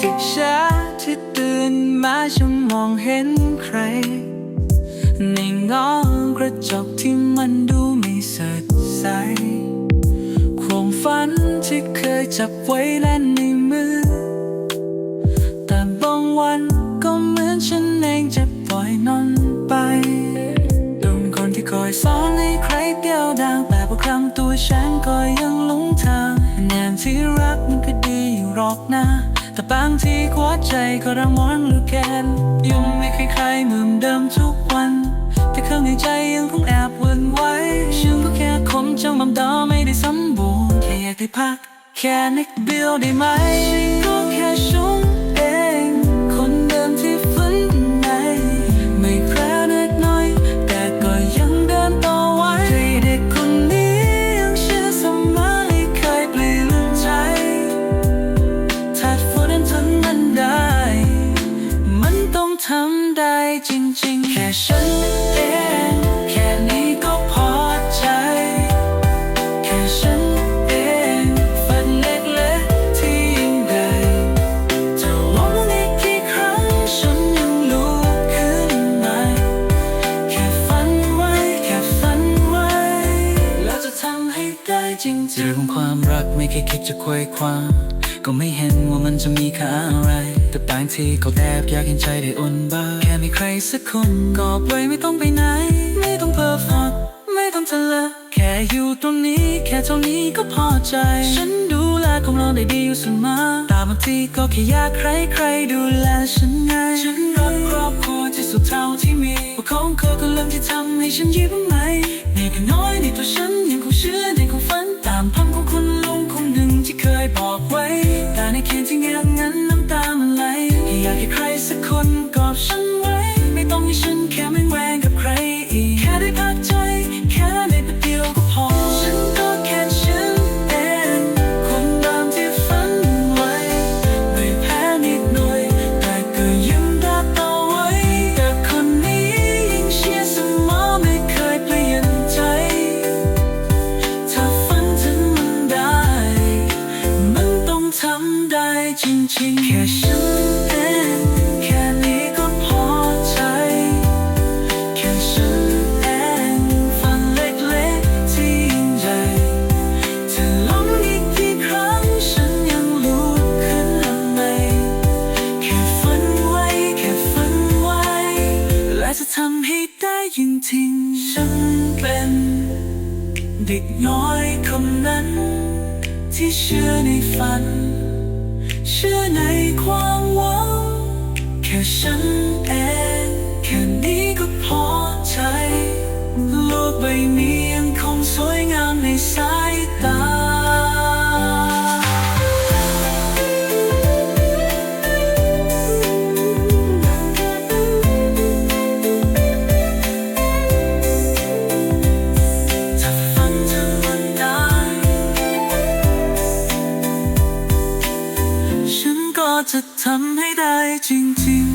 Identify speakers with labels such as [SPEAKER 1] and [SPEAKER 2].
[SPEAKER 1] ที่ช้าที่ตื่นมาจะมองเห็นใคร ในงอกระจกที่มันดูไม่สดใส ความฝันที่เคยจับไว้แล่นในมือ แต่บางวันก็เหมือนฉันเองจะปล่อยนอนไปดุมคนที่คอยสอนให้ใครเดียวดางแต่บางครั้งตัวฉันก็ยังหลงทางแนมที่รักมันก็ดีอยู่รอบหน้า แต่บางทีหัวใจก็รังวอนหรือแกนยังไม่เคยใครเหมือนเดิมทุกวัน แต่ข้างในใจยังคงแอบวนไว้ฉันก็แค่คนจำบำดอไม่ได้สมบูรณ์แค่อยากได้พักแค่นิดเดียวได้ไหม จริงๆ แค่ฉันเองแค่นี้ก็พอใจ แค่ฉันเองฝันเล็กๆที่ยิ่งใหญ่จะหวังอีกกี่ครั้งฉันยังลุกขึ้นมาแค่ฝันไว้แค่ฝันไว้แล้วจะทำให้ได้จริงๆเรื่องของความรักไม่เคยคิดจะควยคว้า ก็ไม่เห็นว่ามันจะมีค่าอะไร แต่บางทีก็แอบอยากเห็นใจได้อุ่นบ้างแค่มีใครสักคนก็ปล่อยไม่ต้องไปไหน ไม่ต้องเพอร์ฟอไม่ต้องทะเลแค่อยู่ตรงนี้ แค่เท่านี้ก็พอใจ ฉันดูแลของเราได้ดีอยู่เสมอแต่บางทีก็แค่อยากใครใครๆดูแลฉันไงฉันรักครอบครัวที่สุดเท่าที่มีว่าของเขาก็เริ่มที่ทำให้ฉันยิ้มไหมเด็กน้อยในตัวฉัน สักคนกอดฉันไว้ ไม่ต้องให้ฉันแค่ไม่ น เด็กน้อยคนนั้น ที่เชื่อในฝัน เชื่อในความหวัง แค่ฉันเอง แค่นี้ก็พอใจ โลกใบนี้ จะทำให้ได้จริง